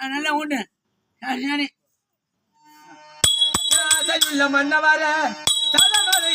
ஆ, நல்லா ஊட்டு சரி. சரி மன்னவர தலைமலை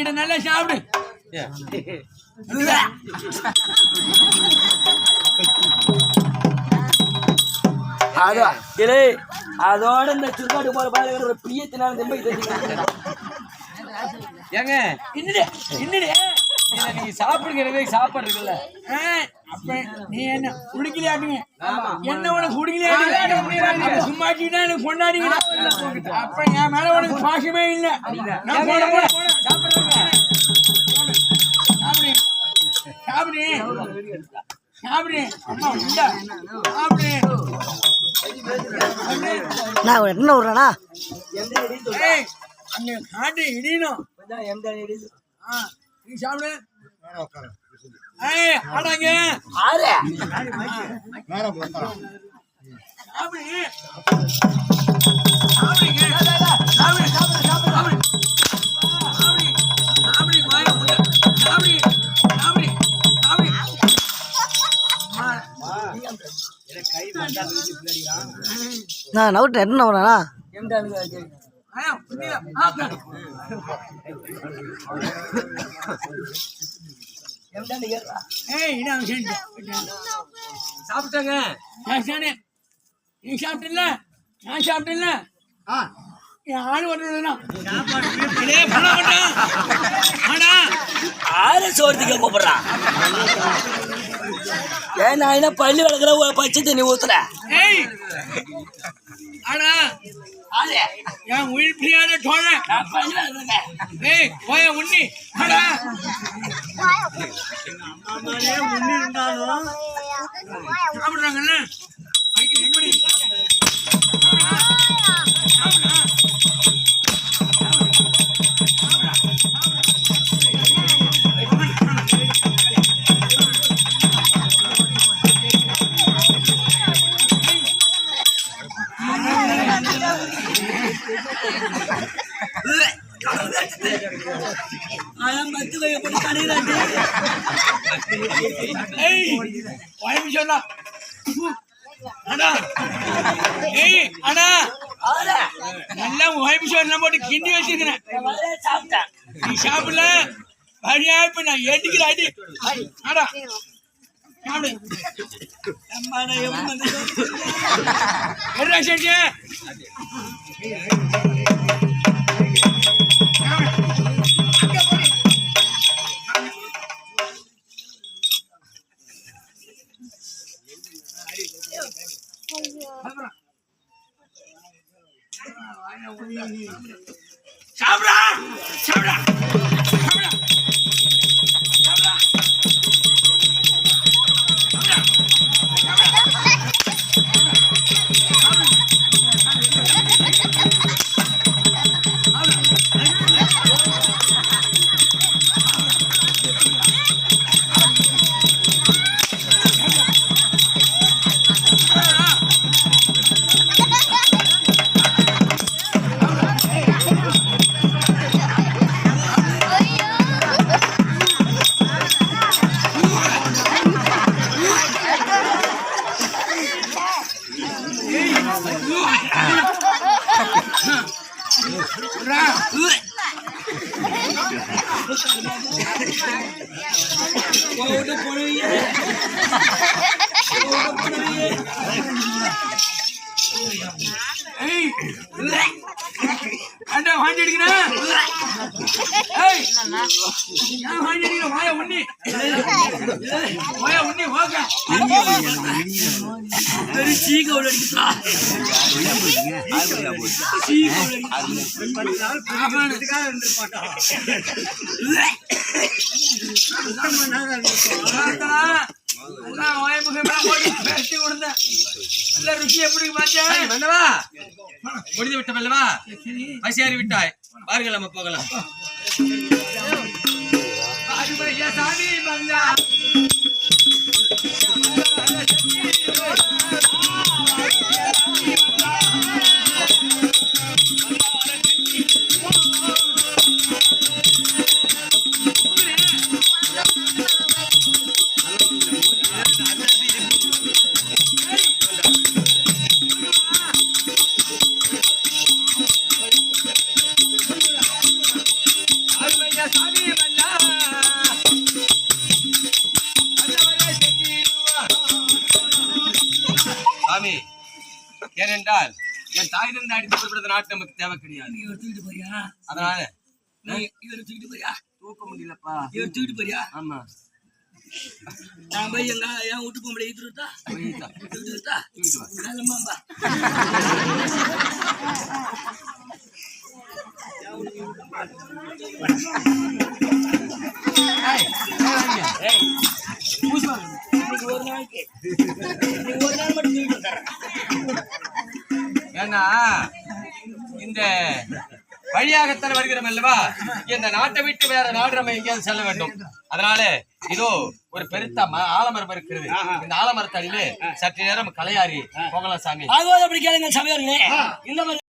இதை நல்லா சாப்பிடு. அதோட இந்த சுருக்காட்டு போற பாருங்கிற ஒரு பிரியத்தினால தெரிஞ்சுக்கலாம் ஏங்க இன்னிடு இன்னிடு இதை நீங்க சாப்பிடுங்கிறதே சாப்பாடு இருக்குல்ல. அப்ப நீ என்ன குடிக்கலையாட்டுங்க என்ன உனக்கு குடிக்கலையாட்டு சும்மா வச்சுக்கிட்டா எனக்கு கொண்டாடிக்கிட்ட அப்ப என் மேல உனக்கு பாசமே இல்லை. நான் போன போன. போன. சாப்பிடு. சாப்பிடு. சாப்பிடு. அம்மா சாப்பிடு. நான் என்ன அங்க காட்டு இடியணும். ஆ நீ சாப்பிடு. ஏய் ஆடாங்க ஆறு. நான் நவுட்டு என்ன விட்றேண்ணா சாப்பிட்டாங்க. நீ சாப்பிட்டில்ல? நான் சாப்பிட்டில்ல? என் ஆள் ஆறு சோறுக்கு கூப்பிடுறான் ஏன் நான் என்ன பள்ளி வளர்க்குற பச்சை தண்ணி ஊத்துறேன் ஏய் ஆடா என் உயிர் பிரியாத தோழ? ஏய் போய உண்ணி. ஆடா சாப்பிடுறாங்கல்ல அதான் பத்து வகை போட்டு கடையிலாண்டி வாய்ப்பு சொன்னா அடா ஏய் அடா நல்லா வாய்ப்பு சொன்னா போட்டு கிண்டி வச்சிருக்கிறேன் சாப்பிட்டேன் நீ சாப்பிடல வரியா இப்ப நான் ஏட்டிக்கிற அடி அடா என்ன செஞ்சு சாப்பிடா சாப்பிடா முடிந்து விட்ட மல்லவா பசியாறி விட்டாய். வாருங்கள் நம்ம போகலாம். பாடுபையா சாமி வந்தா பாடுபையா ஏனென்றால் என் தாய் தந்தை அடித்து கொடுத்த நாட்டு நமக்கு தேவை கிடையாது. இவர் தூக்கிட்டு போறியா? அதனால நீ இவர் தூக்கிட்டு போறியா? தூக்க முடியலப்பா. இவர் தூக்கிட்டு போறியா? ஆமா. நான் போய் எங்க என் வீட்டு பொம்பளை ஈத்துருட்டா போயிட்டா. ஈத்துருட்டா தூக்கிட்டு வா. நல்லம்மாப்பா இன்னைக்கு ஒரு நாளைக்கு. ஒரு நாள் மட்டும். ஏன்னா இந்த வழியாகத்தான் வருகிறோம் அல்லவா? இந்த நாட்டை விட்டு வேற நாடு நம்ம எங்கேயாவது செல்ல வேண்டும். அதனால இதோ ஒரு பெருத்த ஆலமரம் இருக்கிறது. இந்த ஆலமரத்தடியிலே சற்று நேரம் கலையாரி போகலாம் சாமி. இந்த மாதிரி